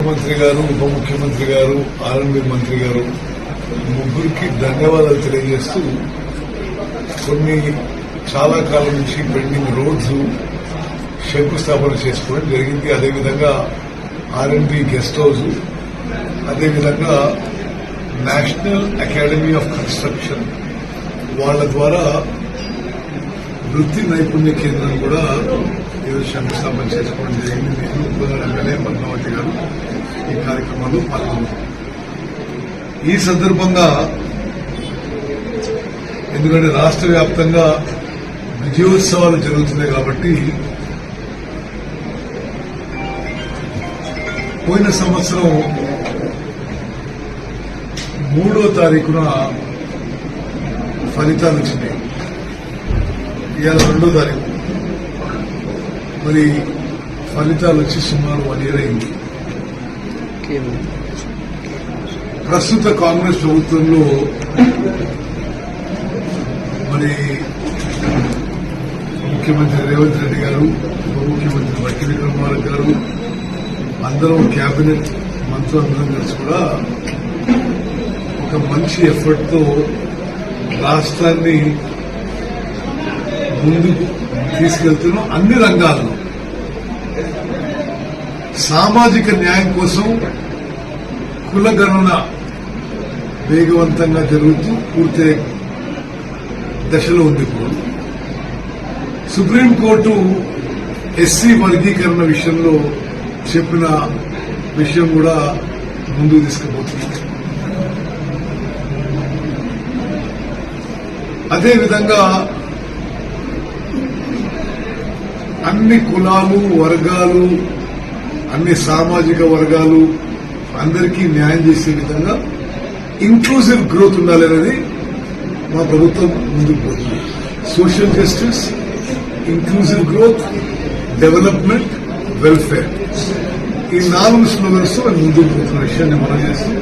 ముఖ్యమంత్రి గారు ఉప ముఖ్యమంత్రి గారు ఆర్ఎండ్బి మంత్రి గారు ముగ్గురికి ధన్యవాదాలు తెలియజేస్తూ కొన్ని చాలా కాలం నుంచి పెండింగ్ రోడ్స్ శంకుస్థాపన చేసుకోవడం జరిగింది. అదేవిధంగా R and B guest house అదేవిధంగా నేషనల్ అకాడమీ ఆఫ్ కన్స్ట్రక్షన్ వాళ్ళ ద్వారా వృత్తి నైపుణ్య కేంద్రం కూడా శంకుస్థాపన చేసుకోవడం జరిగింది నేను ఉపనగర ఎమ్మెల్యే పద్మావతి గారు ఈ కార్యక్రమంలో పాల్గొన్నారు. ఈ సందర్భంగా ఎందుకంటే రాష్ట్ర వ్యాప్తంగా విజయోత్సవాలు జరుగుతున్నాయి కాబట్టి పోయిన సంవత్సరం మూడో తారీఖున ఫలితాలు వచ్చినాయి. ఇవాళ రెండో తారీఖు. మరి ఫలితాలు వచ్చి సుమారు వన్ ఇయర్ అయింది. ప్రస్తుత కాంగ్రెస్ ప్రభుత్వంలో మరి ముఖ్యమంత్రి రేవంత్ రెడ్డి గారు ఉప ముఖ్యమంత్రి బట్టి విక్రమార్క గారు అందరం కేబినెట్ మంత్రులందరం కలిసి కూడా ఒక మంచి ఎఫర్ట్తో రాష్ట్రాన్ని ముందుకు తీసుకెళ్తున్నాం అన్ని రంగాల్లో. సామాజిక న్యాయం కోసం కులగణన వేగవంతంగా జరుగుతూ పూర్తి దశలో ఉంది ఇప్పుడు. సుప్రీంకోర్టు ఎస్సీ వర్గీకరణ విషయంలో చెప్పిన విషయం కూడా ముందుకు తీసుకుపోతుంది. అదేవిధంగా అన్ని కులాలు వర్గాలు అన్ని సామాజిక వర్గాలు అందరికీ న్యాయం చేసే విధంగా ఇంక్లూజివ్ గ్రోత్ ఉండాలనేది మా ప్రభుత్వం ముందుకు పోతుంది. Social justice inclusive growth development welfare ఈ నాలుగు స్లోగన్స్ ముందుకు పోతున్న విషయాన్ని మనం చేస్తాం.